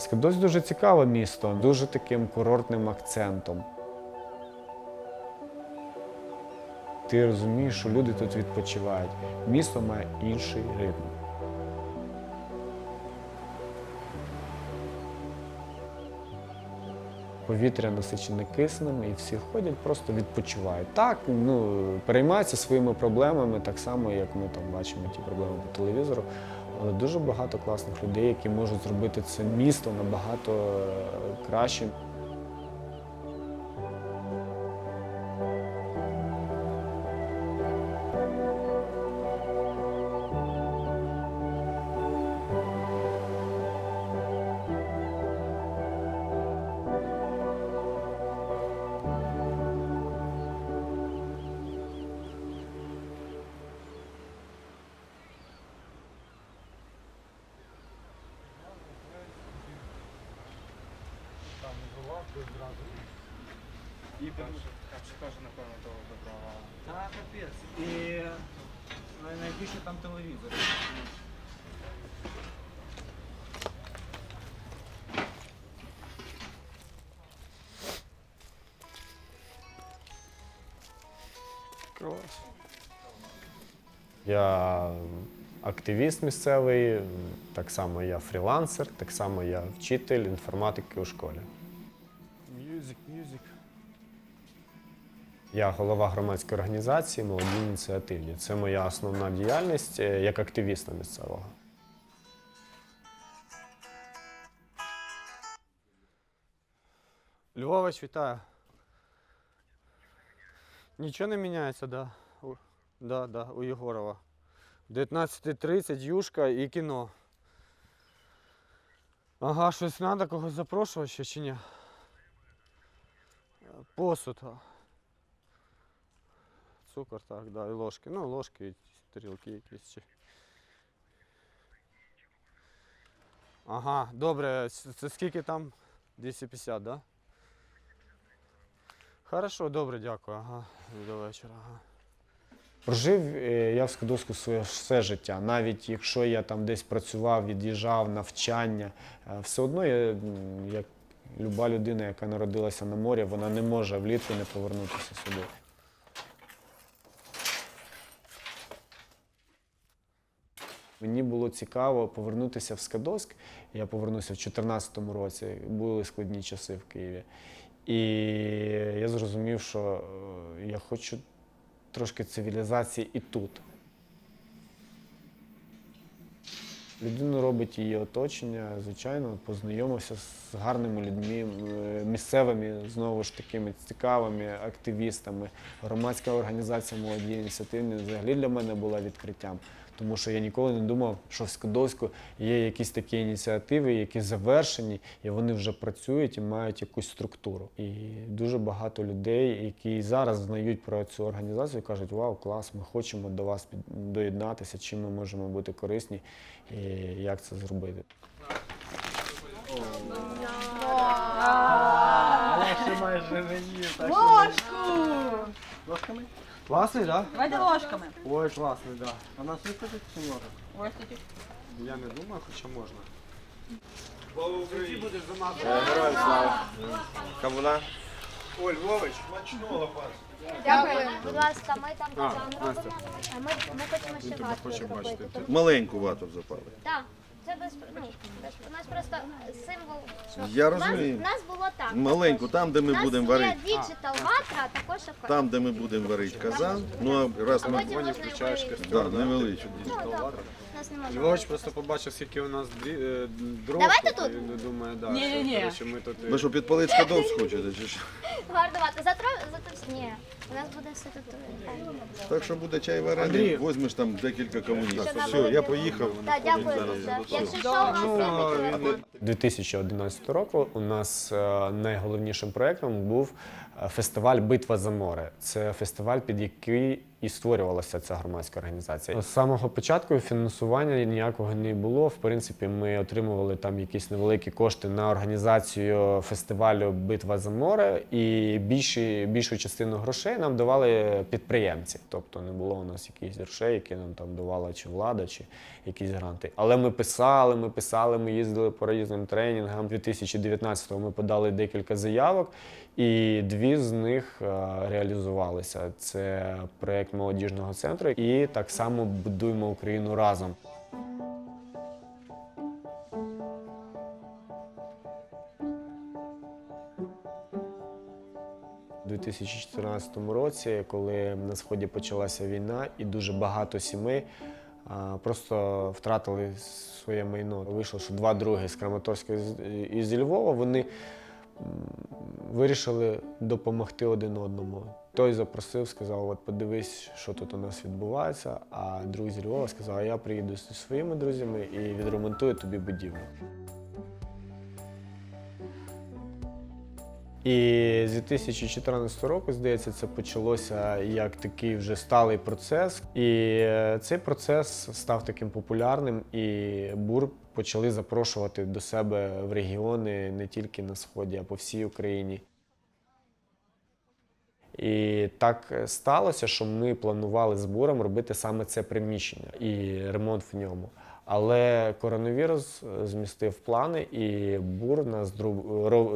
Скадось дуже цікаве місто, дуже таким курортним акцентом. Ти розумієш, що люди тут відпочивають. Місто має інший ритм. Повітря насичене киснем, і всі ходять, просто відпочивають. Так, ну, переймаються своїми проблемами, так само, як ми там бачимо ті проблеми по телевізору. Але дуже багато класних людей, які можуть зробити це місто набагато е, кращим. Найбільше там телевізор. Я активіст місцевий, так само я фрілансер, так само я вчитель інформатики у школі. Я голова громадської організації Молоді ініціативні. Це моя основна діяльність е, як активіста місцевого. Львович, вітаю. Нічого не міняється, да. У, да, да, у Єгорова. 19.30, юшка і кіно. Ага, щось треба когось запрошувати ще чи ні? Е, Посуд. Цукор, так, да, і ложки. Ну, ложки, і тарілки якісь. Чи... Ага, добре. Це скільки там? 250, да? Хорошо, добре, дякую. Ага. До вечора. Ага. Прожив е, я в Скадовську своє все життя. Навіть якщо я там десь працював, від'їжджав, навчання, е, все одно я, як люба людина, яка народилася на морі, вона не може влітку не повернутися сюди. Мені було цікаво повернутися в Скадовськ. Я повернувся в 2014 році. Були складні часи в Києві. І я зрозумів, що е, я хочу трошки цивілізації і тут. Людину робить її оточення, звичайно, познайомився з гарними людьми, е, місцевими, знову ж такими цікавими активістами. Громадська організація молоді ініціативні взагалі для мене була відкриттям, тому що я ніколи не думав, що в Скадовську є якісь такі ініціативи, які завершені, і вони вже працюють і мають якусь структуру. І дуже багато людей, які зараз знають про цю організацію, кажуть, вау, клас, ми хочемо до вас доєднатися, чим ми можемо бути корисні і як це зробити. Я ще майже не їв. так що Ложку! Ложками? Класний, так? Давайте ложками. Ой, класний, так. Да. А нас вистачить чи може? Ось. Я не думаю, хоча можна. Героям слава. Кавуна. Ой, Львович. Дякую. Будь ласка, ми там А, казан робимо, а ми, ми хочемо ще вату зробити. Маленьку вату запали. Так, це без, ну, без, у нас просто символ, що Я у нас, розумію. у нас було так. Маленьку, також. там, де ми у нас будемо є варити. діджитал ватра, а також шоколад. Там, де ми будемо варити казан, ну а раз а ми потім можна включаєш да, невеличку. Ну, у нас немає. Львович просто побачив, скільки у нас дрі- е, дров. Давайте тут, і думає, да, Ні-ні-ні. що, коротше, ми тут... е, Ви що, підпалити скадовськ хочете? Чи що? Гарно вата. Зато, зато, ні, у нас буде все тут. е, Так що буде чай варений, Андрій. візьмеш там декілька комуністів. Все, я поїхав. Так, дякую дуже. Якщо що, у нас Ну, є він- 2011 року у нас е, найголовнішим проєктом був е, фестиваль Битва за море. Це фестиваль, під який і створювалася ця громадська організація. З самого початку фінансування ніякого не було. В принципі, ми отримували там якісь невеликі кошти на організацію фестивалю Битва за море, і більші, більшу частину грошей нам давали підприємці. Тобто не було у нас якихось грошей, які нам там давала чи влада, чи якісь гранти. Але ми писали, ми писали, ми їздили по різним тренінгам. 2019-го ми подали декілька заявок, і дві з них е, реалізувалися. Це проєкт молодіжного центру і так само будуємо Україну разом. У 2014 році, коли на сході почалася війна, і дуже багато сімей просто втратили своє майно. Вийшло, що два други з Краматорська і зі Львова вони вирішили допомогти один одному. Той запросив, сказав: от подивись, що тут у нас відбувається. А друг зі Львова сказав, а я приїду зі своїми друзями і відремонтую тобі будівлю. І з 2014 року, здається, це почалося як такий вже сталий процес. І е, цей процес став таким популярним, і бур почали запрошувати до себе в регіони не тільки на сході, а по всій Україні. І так сталося, що ми планували з буром робити саме це приміщення і ремонт в ньому. Але коронавірус е, змістив плани, і бур нас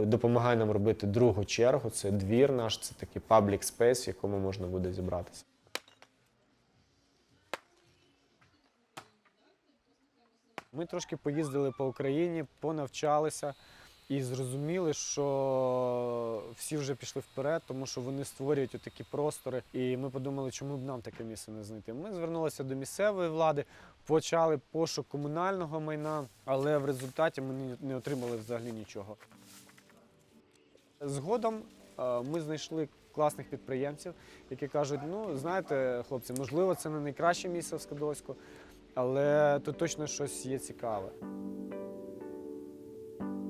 допомагає нам робити другу чергу. Це двір наш, це такий паблік спейс, в якому можна буде зібратися. Ми трошки поїздили по Україні, понавчалися і зрозуміли, що всі вже пішли вперед, тому що вони створюють такі простори. І ми подумали, чому б нам таке місце не знайти. Ми звернулися до місцевої влади, почали пошук комунального майна, але в результаті ми не- отримали взагалі нічого. Згодом е, ми знайшли класних підприємців, які кажуть: ну знаєте, хлопці, можливо, це не найкраще місце в Скадовську, але тут точно щось є цікаве.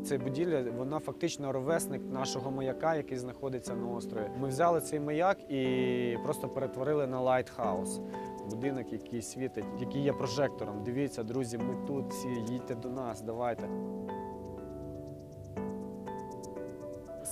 Ця будівля, вона фактично ровесник нашого маяка, який знаходиться на острові. Ми взяли цей маяк і просто перетворили на лайтхаус. Будинок, який світить, який є прожектором. Дивіться, друзі, ми тут всі, їдьте до нас, давайте.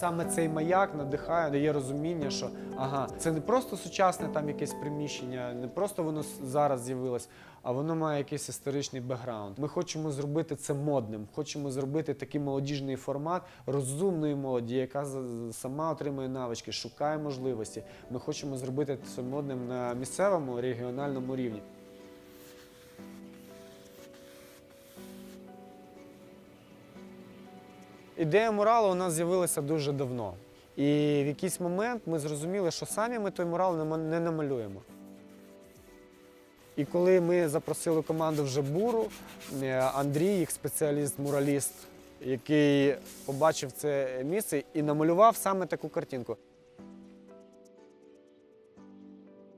Саме цей маяк надихає, дає розуміння, що ага, це не просто сучасне там якесь приміщення, не просто воно зараз з'явилось, а воно має якийсь історичний бекграунд. Ми хочемо зробити це модним, хочемо зробити такий молодіжний формат розумної молоді, яка сама отримує навички, шукає можливості. Ми хочемо зробити це модним на місцевому регіональному рівні. Ідея муралу у нас з'явилася дуже давно. І в якийсь момент ми зрозуміли, що самі ми той мурал не намалюємо. І коли ми запросили команду вже буру, е, Андрій, їх спеціаліст-мураліст, який побачив це місце і намалював саме таку картинку.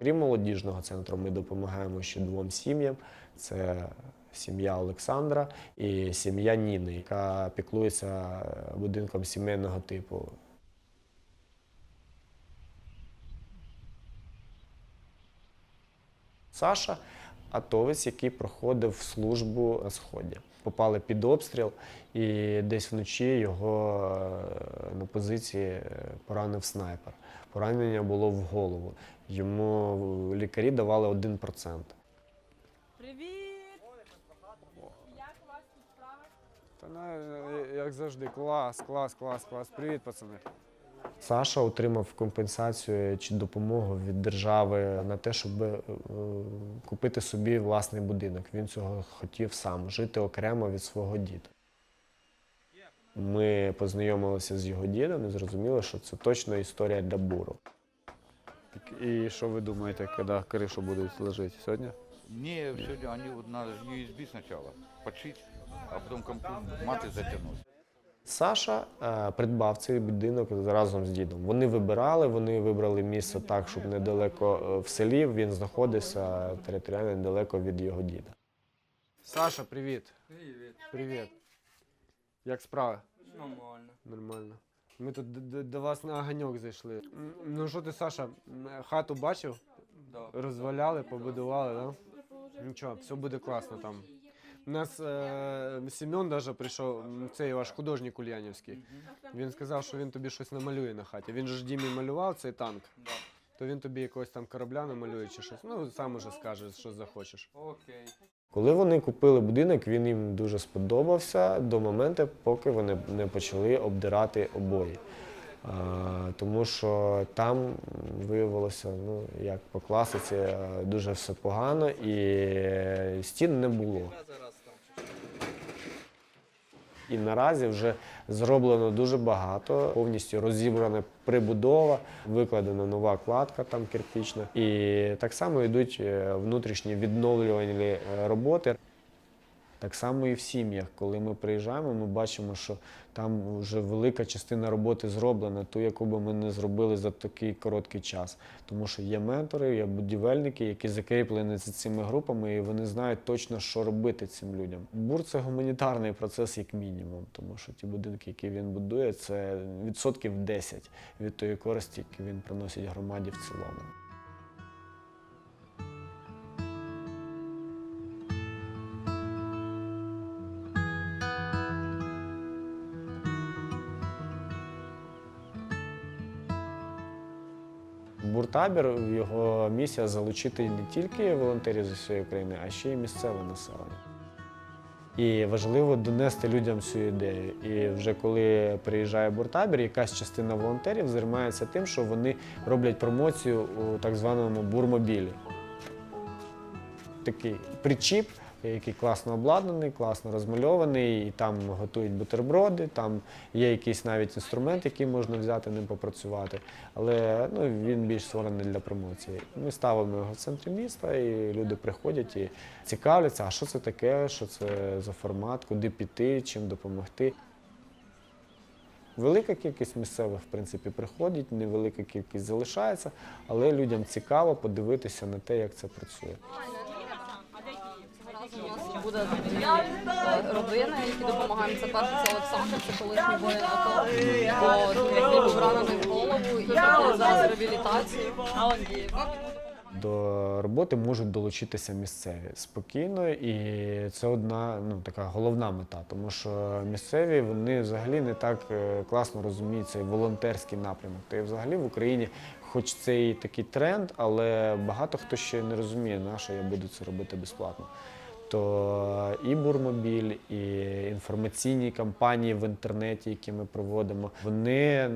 Крім молодіжного центру, ми допомагаємо ще двом сім'ям. Це сім'я Олександра і сім'я Ніни, яка піклується е, будинком сімейного типу. Саша атовець, який проходив службу на сході. Попали під обстріл, і десь вночі його е, на позиції е, поранив снайпер. Поранення було в голову. Йому лікарі давали 1%. Привіт! Як у вас тут справи? Та на, як завжди, клас, клас, клас, клас. Привіт, пацани. Саша отримав компенсацію чи допомогу від держави на те, щоб е, купити собі власний будинок. Він цього хотів сам жити окремо від свого діда. Ми познайомилися з його дідом і зрозуміли, що це точно історія для буру. І що ви думаєте, коли кришу будуть ложити? Сьогодні? Не, сегодня они вот надо USB сначала подшить, а потом компьютер маты затянуть. Саша е, придбав цей будинок разом з дідом. Вони вибирали, вони вибрали місце так, щоб недалеко е, в селі він знаходився територіально недалеко від його діда. Саша, привіт. Привіт. Привіт. Як справи? Нормально. Нормально. Ми тут до вас на оганьок зайшли. Ну що ти, Саша, хату бачив? розваляли, побудували, да? Нічого, все буде класно там. У нас е, Семен даже прийшов, цей ваш художник Ульянівський. Він сказав, що він тобі щось намалює на хаті. Він же ж Дімі малював цей танк. То він тобі якогось там корабля намалює чи щось. Ну, сам уже скажеш, що захочеш. Окей. Коли вони купили будинок, він їм дуже сподобався до моменту, поки вони не почали обдирати обої. А, тому що там виявилося, ну як по класиці, дуже все погано і стін не було. І наразі вже зроблено дуже багато, повністю розібрана прибудова, викладена нова кладка там кирпічна. І так само йдуть е, внутрішні відновлювальні е, роботи. Так само і в сім'ях, коли ми приїжджаємо, ми бачимо, що там вже велика частина роботи зроблена, ту, яку би ми не зробили за такий короткий час. Тому що є ментори, є будівельники, які закріплені за цими групами, і вони знають точно, що робити цим людям. Бур це гуманітарний процес, як мінімум, тому що ті будинки, які він будує, це відсотків 10 від тої користі, яку він приносить громаді в цілому. Буртабір його місія залучити не тільки волонтерів з усієї України, а ще й місцеве населення. І важливо донести людям цю ідею. І вже коли приїжджає буртабір, якась частина волонтерів займається тим, що вони роблять промоцію у так званому бурмобілі. Такий причіп, який класно обладнаний, класно розмальований, і там готують бутерброди, там є якийсь навіть інструмент, який можна взяти ним попрацювати. Але ну, він більш створений для промоції. Ми ставимо його в центрі міста, і люди приходять і цікавляться, а що це таке, що це за формат, куди піти, чим допомогти. Велика кількість місцевих, в принципі, приходить, невелика кількість залишається, але людям цікаво подивитися на те, як це працює. Нас буде е, які допомагаємо. Це перше, це Олександр, це колишній воїн АТО. Який був ранений в голову і зараз реабілітацію. До роботи можуть долучитися місцеві спокійно, і це одна ну, така головна мета, тому що місцеві вони взагалі не так е, класно розуміють цей волонтерський напрямок. Та й взагалі в Україні, хоч це і такий тренд, але багато хто ще не розуміє, на що я буду це робити безплатно. То і бурмобіль, і інформаційні кампанії в інтернеті, які ми проводимо, вони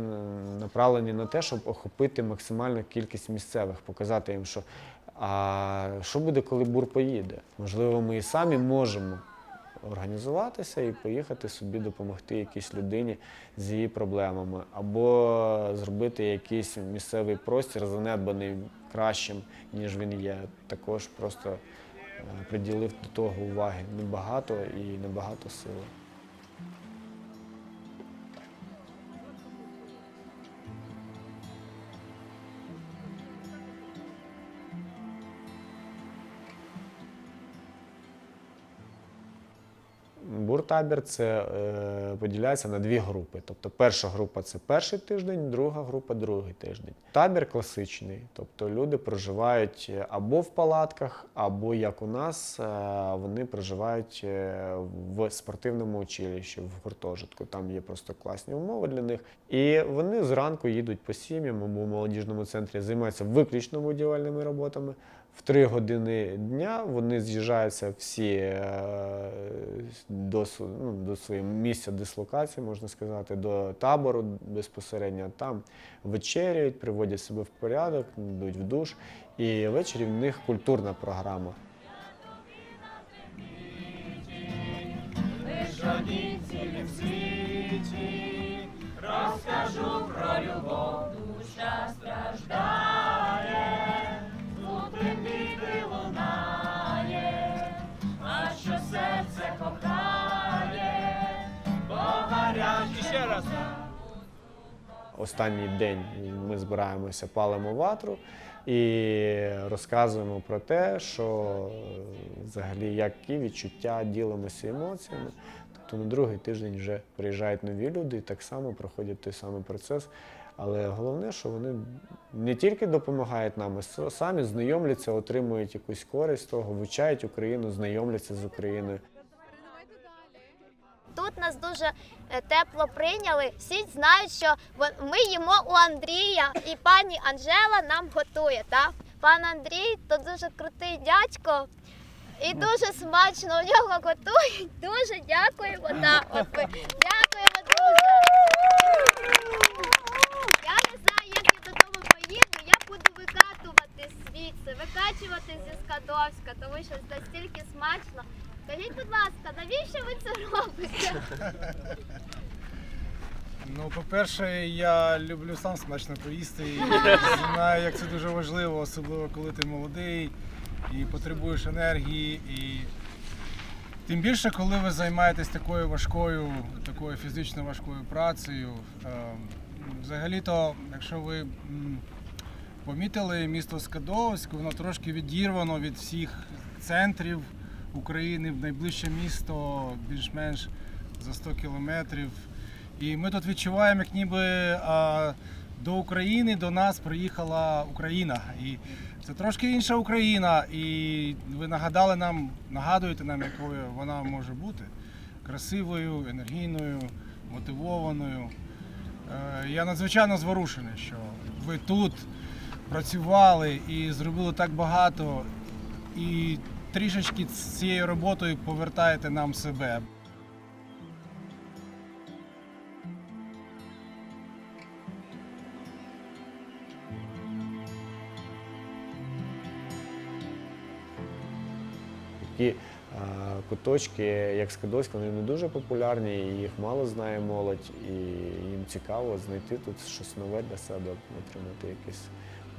направлені на те, щоб охопити максимальну кількість місцевих, показати їм, що а що буде, коли бур поїде? Можливо, ми і самі можемо організуватися і поїхати собі допомогти якійсь людині з її проблемами, або зробити якийсь місцевий простір, занедбаний кращим, ніж він є. Також просто приділив до того уваги небагато і небагато сили. Буртабір це е, поділяється на дві групи. Тобто перша група це перший тиждень, друга група другий тиждень. Табір класичний, тобто люди проживають або в палатках, або як у нас, е, вони проживають е, в спортивному училищі, в гуртожитку. Там є просто класні умови для них. І вони зранку їдуть по сім'ям або в молодіжному центрі, займаються виключно будівельними роботами. В три години дня вони з'їжджаються всі е, до, ну, до свого місця дислокації, можна сказати, до табору безпосередньо. Там вечеряють, приводять себе в порядок, йдуть в душ. І ввечері в них культурна програма. Ще раз. Останній день ми збираємося, палимо ватру і розказуємо про те, що взагалі які відчуття ділимося емоціями. то на другий тиждень вже приїжджають нові люди і так само проходять той самий процес. Але головне, що вони не тільки допомагають нам, а самі знайомляться, отримують якусь користь того, вивчають Україну, знайомляться з Україною. Тут нас дуже е, тепло прийняли. Всі знають, що ми їмо у Андрія, і пані Анжела нам готує. Так? Пан Андрій то дуже крутий дядько. І дуже смачно у нього готують. Дуже дякуємо. Так, от ви. Дякуємо дуже. Я не знаю, як я додому поїду. Я буду викатувати звідси, викачувати зі Скадовська, тому що настільки смачно. Скажіть, будь ласка, навіщо ви це робите? Ну, по-перше, я люблю сам смачно поїсти і знаю, як це дуже важливо, особливо коли ти молодий і потребуєш енергії. І тим більше, коли ви займаєтесь такою важкою, такою фізично важкою працею. Е, Взагалі-то, якщо ви помітили місто Скадовськ, воно трошки відірвано від всіх центрів України, в найближче місто більш-менш за 100 кілометрів. І ми тут відчуваємо, як ніби а, до України до нас приїхала Україна. І це трошки інша Україна. І ви нагадали нам, нагадуєте нам, якою вона може бути. Красивою, енергійною, мотивованою. Е, Я надзвичайно зворушений, що ви тут працювали і зробили так багато, і трішечки з цією роботою повертаєте нам себе. Такі е, куточки, як Скадовськ, вони не дуже популярні, їх мало знає молодь, і їм цікаво знайти тут щось нове для себе, отримати якийсь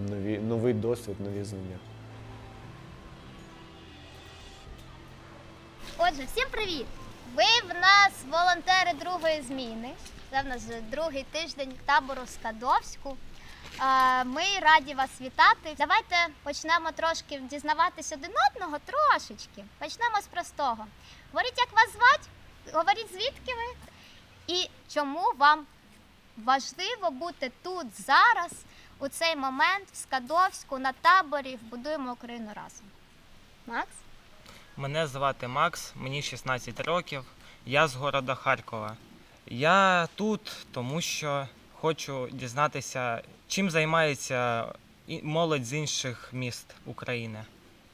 нові, новий досвід, нові знання. Отже, всім привіт! Ви в нас волонтери другої зміни. Це в нас другий тиждень табору Скадовську. Ми раді вас вітати. Давайте почнемо трошки дізнаватися один одного трошечки. Почнемо з простого. Говоріть, як вас звати, говоріть, звідки ви і чому вам важливо бути тут зараз, у цей момент, в Скадовську, на таборі, в Будуємо Україну разом. Макс? Мене звати Макс, мені 16 років. Я з города Харкова. Я тут, тому що хочу дізнатися, чим займається молодь з інших міст України.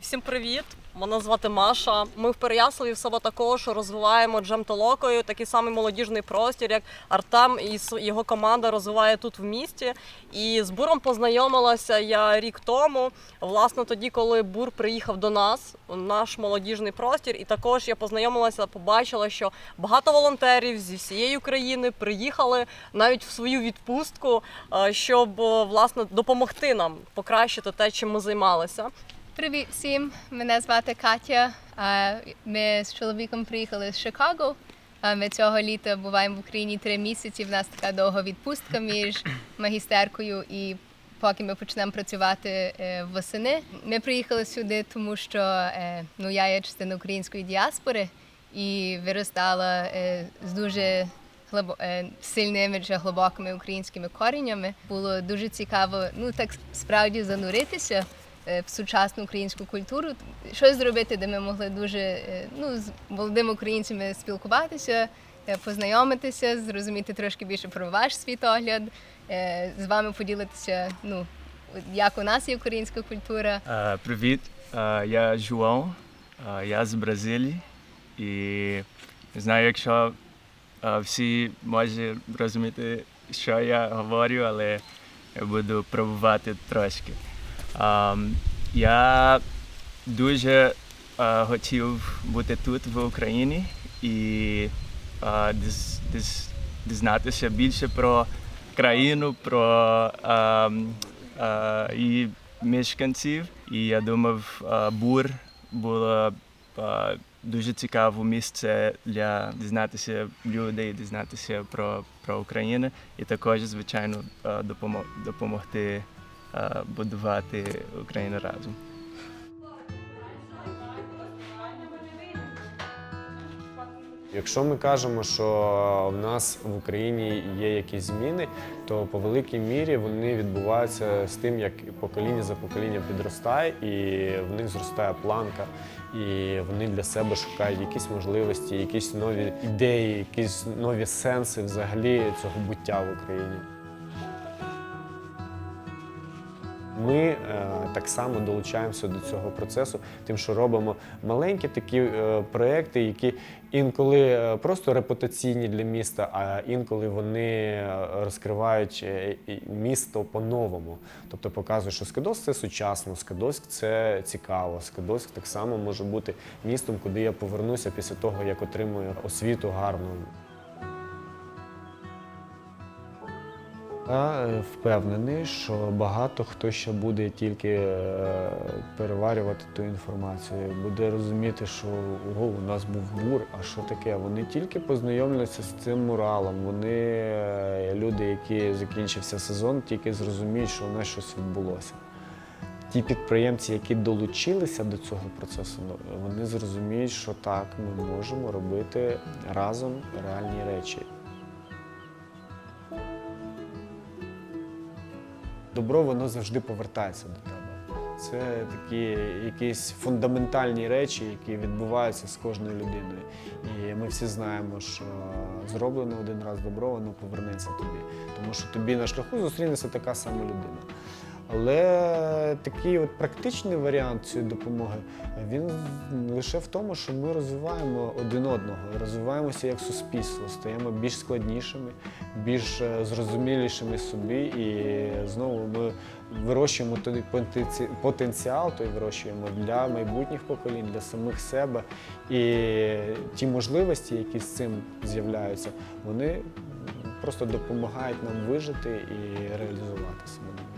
Всім привіт! Мене звати Маша. Ми в Переяславі в себе також розвиваємо джем-толокою, такий самий молодіжний простір, як Артем і його команда розвиває тут в місті. І з буром познайомилася я рік тому. Власне, тоді, коли бур приїхав до нас, у наш молодіжний простір, і також я познайомилася, побачила, що багато волонтерів зі всієї України приїхали навіть в свою відпустку, е, щоб е, власне допомогти нам покращити те, чим ми займалися. Привіт всім! Мене звати Катя. А, Ми з чоловіком приїхали з Чикаго. А, Ми цього літа буваємо в Україні три місяці. В нас така довга відпустка між магістеркою і поки ми почнемо працювати е, восени. Ми приїхали сюди, тому що е, ну, я є частина української діаспори і виростала е, з дуже глибо, е, сильними чи глибокими українськими коріннями. Було дуже цікаво, ну так справді зануритися е, в сучасну українську культуру, щось зробити, де ми могли дуже е, ну, з молодими українцями спілкуватися, е, познайомитися, зрозуміти трошки більше про ваш світогляд, е, з вами поділитися, ну, як у нас є українська культура. Е, Привіт, Е, я Жуан, Е, я з Бразилії. І знаю, якщо е, всі можуть розуміти, що я говорю, але я буду пробувати трошки. Я дуже е, хотів бути тут в Україні і е, дізнатися більше про країну, про ем, е, її мешканців. І я думав, бур було дуже цікаве місце для дізнатися людей, дізнатися про, про Україну і також, звичайно, допомо- допомогти будувати Україну разом. Якщо ми кажемо, що в нас в Україні є якісь зміни, то по великій мірі вони відбуваються з тим, як покоління за поколінням підростає, і в них зростає планка, і вони для себе шукають якісь можливості, якісь нові ідеї, якісь нові сенси взагалі цього буття в Україні. Ми е, так само долучаємося до цього процесу, тим, що робимо маленькі такі е, проекти, які інколи е, просто репутаційні для міста, а інколи вони розкривають місто по-новому. Тобто показують, що Скадовськ це сучасно, Скадовськ це цікаво. Скадовськ так само може бути містом, куди я повернуся після того, як отримую освіту гарну. Я е, впевнений, що багато хто ще буде тільки е, переварювати ту інформацію, буде розуміти, що ого, у нас був бур, а що таке? Вони тільки познайомляться з цим муралом. Вони е, люди, які закінчився сезон, тільки зрозуміють, що у нас щось відбулося. Ті підприємці, які долучилися до цього процесу, ну, вони зрозуміють, що так, ми можемо робити разом реальні речі. Добро воно завжди повертається до тебе. Це такі якісь фундаментальні речі, які відбуваються з кожною людиною. І ми всі знаємо, що зроблено один раз добро, воно повернеться тобі. Тому що тобі на шляху зустрінеться така сама людина. Але такий от практичний варіант цієї допомоги він лише в тому, що ми розвиваємо один одного, розвиваємося як суспільство, стаємо більш складнішими, більш е, зрозумілішими собі, і знову ми вирощуємо той потенціал, той вирощуємо для майбутніх поколінь, для самих себе. І ті можливості, які з цим з'являються, вони просто допомагають нам вижити і реалізувати себе.